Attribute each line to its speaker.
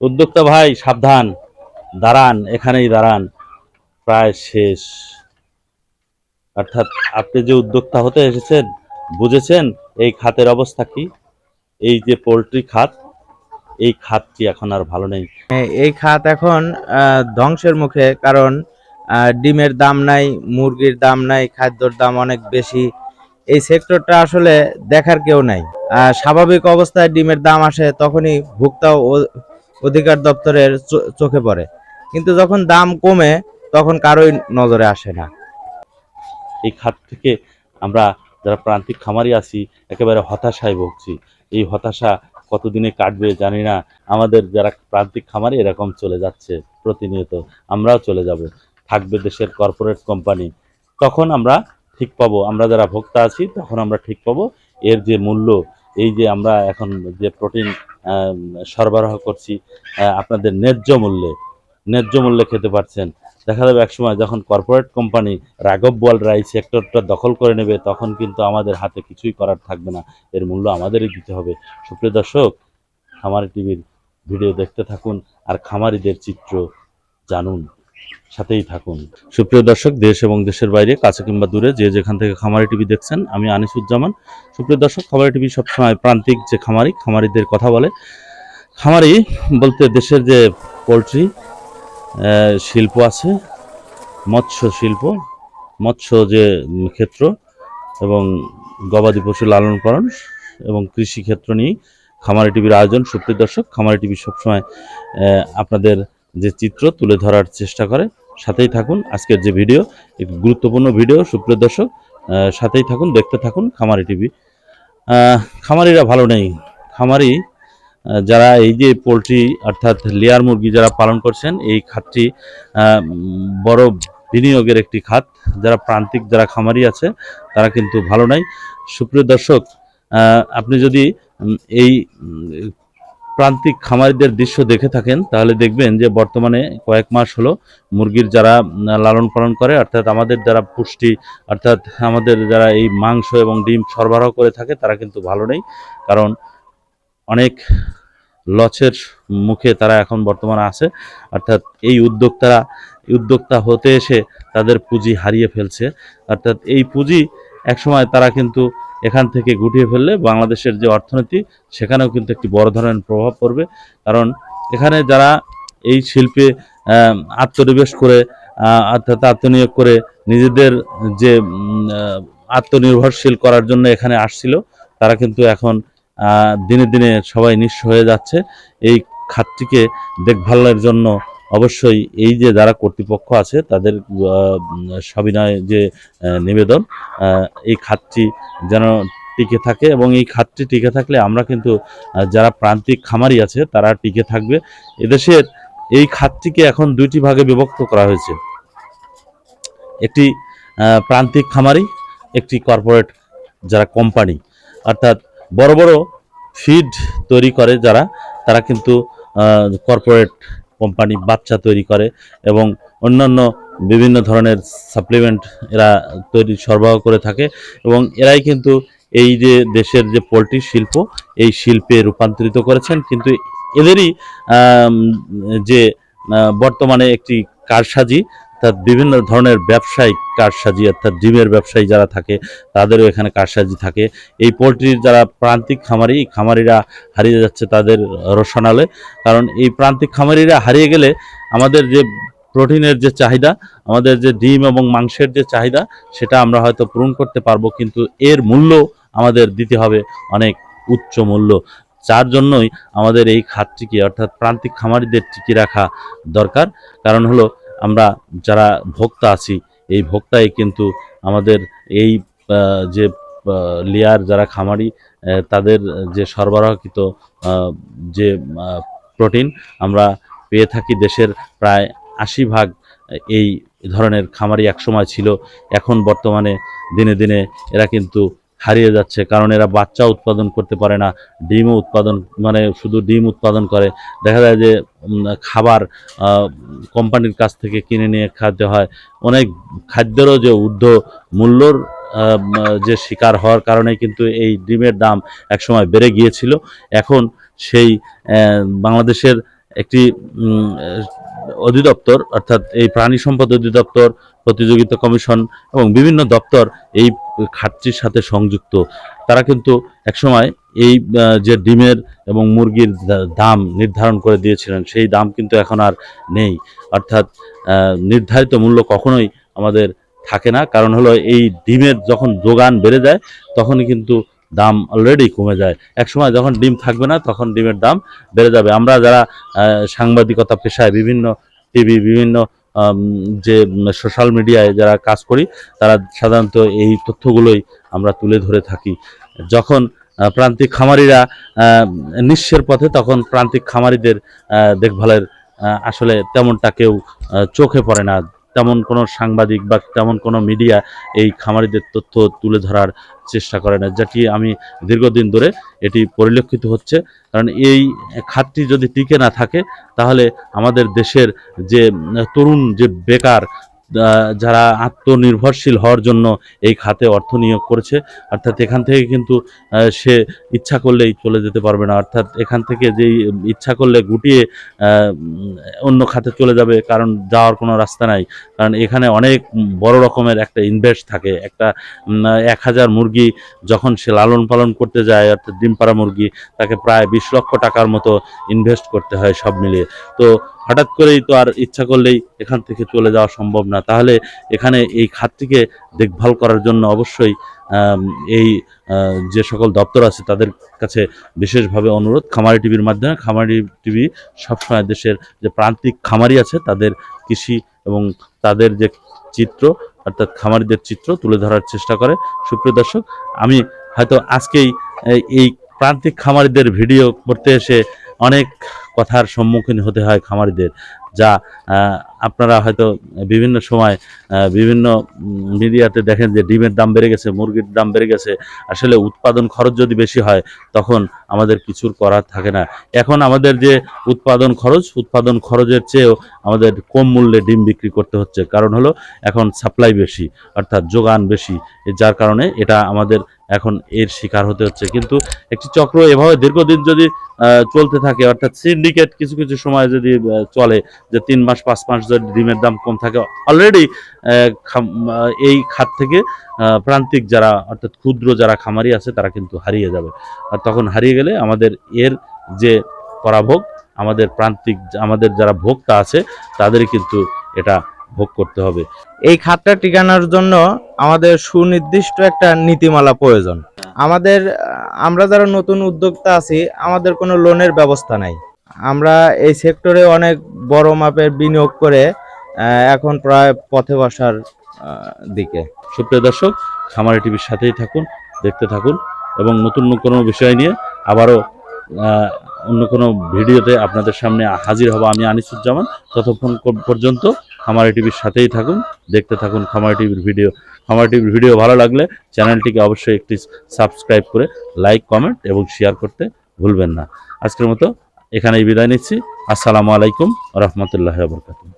Speaker 1: উদ্যোক্তা ভাই সাবধান দাঁড়ান এখানেই দাঁড়ান। প্রায় শেষ। অর্থাৎ আপনি যে উদ্যোক্তা হতে এসেছেন বুঝেছেন এই খাতের অবস্থা কি? এই যে পোলট্রি খাত এই খাতটি এখন আর ভালো নেই।
Speaker 2: হ্যাঁ, এই খাত এখন ধ্বংসের মুখে কারণ ডিমের দাম নাই মুরগির দাম নাই খাদ্যর দাম অনেক বেশি। এই সেক্টরটা আসলে দেখার কেউ নাই। স্বাভাবিক অবস্থায় ডিমের দাম আসে তখনই ভোক্তা অধিকার দপ্তরের চোখে পড়ে। কিন্তু যখন দাম কমে, তখন কারোই নজরে আসে না।
Speaker 1: এই খাত থেকে আমরা যারা প্রান্তিক খামারি আছি, একেবারে হতাশায় ভুগছি। এই হতাশা কতদিনে কাটবে জানি না। আমাদের যারা প্রান্তিক খামারি এরকম চলে যাচ্ছে প্রতিনিয়ত, আমরাও চলে যাব। থাকবে দেশের কর্পোরেট কোম্পানি। তখন আমরা ঠিক পাবো। আমরা যারা ভোক্তা আছি, তখন আমরা ঠিক পাবো। এর যে মূল্য, এই যে আমরা এখন যে প্রোটিন সরবরাহ করছি আপনাদের ন্যায্য মূল্যে ন্যায্য মূল্যে খেতে পারছেন। দেখা যাবে একসময় যখন কর্পোরেট কোম্পানি রাঘব বল রাই সেক্টরটা দখল করে নেবে, তখন কিন্তু আমাদের হাতে কিছুই করার থাকবে না। এর মূল্য আমাদেরই দিতে হবে। সুপ্রিয় দর্শক, খামারি টিভির ভিডিও দেখতে থাকুন আর খামারিদের চিত্র জানুন। সাথেই থাকুন। সুপ্রিয় দর্শক, দেশ এবং দেশের বাইরে, কাছে কিংবা দূরে, যে যেখান থেকে খামারি টিভি দেখছেন, আমি আনিসুজ্জামান। সুপ্রিয় দর্শক, খামারি টিভি সবসময় প্রান্তিক যে খামারি, খামারিদের কথা বলে। খামারি বলতে দেশের যে পোলট্রি শিল্প আছে, মৎস্য শিল্প, মৎস্য যে ক্ষেত্র এবং গবাদি পশু লালন পালন এবং কৃষি ক্ষেত্র নিয়ে খামারি টিভির আয়োজন। সুপ্রিয় দর্শক, খামারি টিভি সবসময় আপনাদের যে চিত্র তুলে ধরার চেষ্টা করে, সাথেই থাকুন। আজকের যে ভিডিও একটি গুরুত্বপূর্ণ ভিডিও, সুপ্রিয় দর্শক সাথেই থাকুন, দেখতে থাকুন খামারি টিভি। খামারিরা ভালো নেই। খামারি যারা এই যে পোলট্রি, অর্থাৎ লেয়ার মুরগি যারা পালন করছেন, এই খাতটি বড় বিনিয়োগের একটি খাত। যারা প্রান্তিক, যারা খামারি আছে, তারা কিন্তু ভালো নাই। সুপ্রিয় দর্শক আপনি যদি এই প্রান্তিক খামারিদের দৃশ্য দেখে থাকেন, তাহলে দেখবেন যে বর্তমানে কয়েক মাস হলো মুরগির যারা লালন পালন করে, অর্থাৎ আমাদের যারা পুষ্টি, অর্থাৎ আমাদের যারা এই মাংস এবং ডিম সরবরাহ করে থাকে, তারা কিন্তু ভালো নেই। কারণ অনেক লসের মুখে তারা এখন বর্তমানে আছে, অর্থাৎ এই উদ্যোক্তারা, উদ্যোক্তা হতে এসে তাদের পুঁজি হারিয়ে ফেলছে। অর্থাৎ এই পুঁজি একসময় তারা কিন্তু এখান থেকে গুটিয়ে ফেললে বাংলাদেশের যে অর্থনীতি, সেখানেও কিন্তু একটি বড় ধরনের প্রভাব পড়বে। কারণ এখানে যারা এই শিল্পে আত্মনিবেশ করে অর্থাৎ আত্মনিয়োগ করে নিজেদের যে আত্মনির্ভরশীল করার জন্য এখানে আসছিল, তারা কিন্তু এখন দিনে দিনে সবাই নিঃস্ব হয়ে যাচ্ছে। এই খাতটিকে দেখভালের জন্য অবশ্যই এই যে যারা কর্তৃপক্ষ আছে, তাদের সবিনয় যে নিবেদন এই খাতটি যেন টিকে থাকে এবং এই খাতটি টিকে থাকলে আমরা কিন্তু যারা প্রান্তিক খামারি আছে, তারা টিকে থাকবে। এদেশের এই খাতটিকে এখন দুইটি ভাগে বিভক্ত করা হয়েছে। একটি প্রান্তিক খামারি, একটি কর্পোরেট যারা কোম্পানি। অর্থাৎ বড় বড় ফিড তৈরি করে যারা, তারা কিন্তু কর্পোরেট কোম্পানি বাচ্চা তৈরি করে এবং অন্যান্য বিভিন্ন ধরনের সাপ্লিমেন্ট এরা তৈরি, সরবরাহ করে থাকে এবং এরাই কিন্তু এই যে দেশের যে পোলট্রি শিল্প, এই শিল্পে রূপান্তরিত করেছেন। কিন্তু এদেরই যে বর্তমানে একটি কারসাজি অর্থাৎ বিভিন্ন ধরনের ব্যবসায়িক কারসাজি, অর্থাৎ ডিমের ব্যবসায়ী যারা থাকে, তাদেরও এখানে কারসাজি থাকে। এই পোলট্রির যারা প্রান্তিক খামারি খামারিরা হারিয়ে যাচ্ছে তাদের রসনালে কারণ এই প্রান্তিক খামারিরা হারিয়ে গেলে আমাদের যে প্রোটিনের যে চাহিদা, আমাদের যে ডিম এবং মাংসের যে চাহিদা, সেটা আমরা হয়তো পূরণ করতে পারব, কিন্তু এর মূল্য আমাদের দিতে হবে অনেক উচ্চ মূল্য। যার জন্যই আমাদের এই খাতটিকে, অর্থাৎ প্রান্তিক খামারিদের টিকে রাখা দরকার। কারণ হলো আমরা যারা ভোক্তা আছি, এই ভোক্তাই কিন্তু আমাদের এই যে লেয়ার যারা খামারি তাদের যে সরবরাহকৃত যে প্রোটিন আমরা পেয়ে থাকি দেশের প্রায় আশি ভাগ এই ধরনের খামারি একসময় ছিল। এখন বর্তমানে দিনে দিনে এরা কিন্তু হারিয়ে যাচ্ছে, কারণ এরা বাচ্চা উৎপাদন করতে পারে না, ডিমও উৎপাদন মানে শুধু ডিম উৎপাদন করে। দেখা যায় যে খাবার কোম্পানির কাছ থেকে কিনে নিয়ে খাদ্য হয়। অনেক খাদ্যেরও যে ঊর্ধ্ব মূল্যর যে শিকার হওয়ার কারণে কিন্তু এই ডিমের দাম একসময় বেড়ে গিয়েছিল। এখন সেই বাংলাদেশের একটি অধিদপ্তর, অর্থাৎ এই প্রাণী সম্পদ অধিদপ্তর, প্রতিযোগিতা কমিশন এবং বিভিন্ন দপ্তর এই খাতটির সাথে সংযুক্ত। তারা কিন্তু একসময় এই যে ডিমের এবং মুরগির দাম নির্ধারণ করে দিয়েছিলেন, সেই দাম কিন্তু এখন আর নেই। অর্থাৎ নির্ধারিত মূল্য কখনোই আমাদের থাকে না। কারণ হলো এই ডিমের যখন যোগান বেড়ে যায়, তখনই কিন্তু দাম অলরেডি কমে যায়। একসময় যখন ডিম থাকবে না, তখন ডিমের দাম বেড়ে যাবে। আমরা যারা সাংবাদিকতা পেশায় বিভিন্ন টিভি বিভিন্ন যে সোশ্যাল মিডিয়ায় যারা কাজ করি, তারা সাধারণত এই তথ্যগুলোই আমরা তুলে ধরে থাকি। যখন প্রান্তিক খামারিরা নিঃস্বের পথে, তখন প্রান্তিক খামারিদের দেখভালের আসলে তেমনটা কেউ চোখে পড়ে না। তেমন কোনো সাংবাদিক বা তেমন কোনো মিডিয়া এই খামারিদের তথ্য তুলে ধরার চেষ্টা করে না, যেটি আমি দীর্ঘদিন ধরে এটি পরিলক্ষিত হচ্ছে। কারণ এই খাতটি যদি টিকে না থাকে, তাহলে আমাদের দেশের যে তরুণ, যে বেকার যারা আত্মনির্ভরশীল হওয়ার জন্য এই খাতে অর্থ নিয়োগ করেছে, অর্থাৎ এখান থেকে কিন্তু সে ইচ্ছা করলেই চলে যেতে পারবে না। অর্থাৎ এখান থেকে যেই ইচ্ছা করলে গুটিয়ে অন্য খাতে চলে যাবে, কারণ যাওয়ার কোনো রাস্তা নাই। কারণ এখানে অনেক বড় রকমের একটা ইনভেস্ট থাকে। একটা এক হাজার মুরগি যখন সে লালন পালন করতে যায়, অর্থাৎ ডিম পাড়া মুরগি, তাকে প্রায় বিশ লক্ষ টাকার মতো ইনভেস্ট করতে হয় সব মিলিয়ে। তো হঠাৎ করেই তো আর ইচ্ছা করলেই এখান থেকে চলে যাওয়া সম্ভব না। তাহলে এখানে এই খাতটিকে দেখভাল করার জন্য অবশ্যই এই যে সকল দপ্তর আছে তাদের কাছে বিশেষভাবে অনুরোধ। খামারি টিভির মাধ্যমে খামারি টিভি সবসময় দেশের যে প্রান্তিক খামারি আছে তাদের কৃষি এবং তাদের যে চিত্র, অর্থাৎ খামারিদের চিত্র তুলে ধরার চেষ্টা করে। সুপ্রিয় দর্শক, আমি হয়তো আজকেই এই- প্রান্তিক খামারিদের ভিডিও করতে এসে অনেক কথার সম্মুখীন হতে হয় খামারিদের যা আপনারা হয়তো বিভিন্ন সময় বিভিন্ন মিডিয়াতে দেখেন যে ডিমের দাম বেড়ে গেছে, মুরগির দাম বেড়ে গেছে। আসলে উৎপাদন খরচ যদি বেশি হয়, তখন আমাদের কিছুর করার থাকে না। এখন আমাদের যে উৎপাদন খরচ, উৎপাদন খরচের চেয়েও আমাদের কম মূল্যে ডিম বিক্রি করতে হচ্ছে। কারণ হলো, এখন সাপ্লাই বেশি, অর্থাৎ যোগান বেশি। যার কারণে এটা আমাদের এখন এর শিকার হতে হচ্ছে। কিন্তু একটি চক্র এভাবে দীর্ঘদিন যদি চলতে থাকে, অর্থাৎ সিন্ডিকেট কিছু কিছু সময় যদি চলে, যে তিন মাস, পাঁচ মাস যদি ডিমের দাম কম থাকে। অলরেডি এই খাত থেকে প্রান্তিক যারা, অর্থাৎ ক্ষুদ্র যারা খামারি আছে, তারা কিন্তু হারিয়ে যাবে। আর তখন হারিয়ে গেলে আমাদের এর যে পরাভোগ, আমাদের প্রান্তিক, আমাদের যারা ভোক্তা আছে, তাদের কিন্তু এটা ভোগ করতে হবে।
Speaker 2: এই খাতটা টিকানোর জন্য আমাদের সুনির্দিষ্ট একটা নীতিমালা প্রয়োজন। আমাদের, আমরা যারা নতুন উদ্যোক্তা আছি, আমাদের কোনো লোনের ব্যবস্থা নাই। আমরা এই সেক্টরে অনেক বড় মাপের বিনিয়োগ করে এখন প্রায় পথে বসার দিকে।
Speaker 1: সুপ্রিয় দর্শক, খামারি টিভির সাথেই থাকুন, দেখতে থাকুন, এবং নতুন কোনো বিষয় নিয়ে আবারও অন্য কোনো ভিডিওতে আপনাদের সামনে হাজির হব আমি আনিসুজ্জামান। ততক্ষণ পর্যন্ত খামারি টিভির সাথেই থাকুন, দেখতে থাকুন খামারি টিভির ভিডিও। খামারি টিভির ভিডিও ভালো লাগলে চ্যানেলটিকে অবশ্যই একটি সাবস্ক্রাইব করে লাইক কমেন্ট এবং শেয়ার করতে ভুলবেন না। আজকের মতো এখানেই বিদায় নিচ্ছি। আসসালামু আলাইকুম রহমতুল্লাহ বরকাতুহ।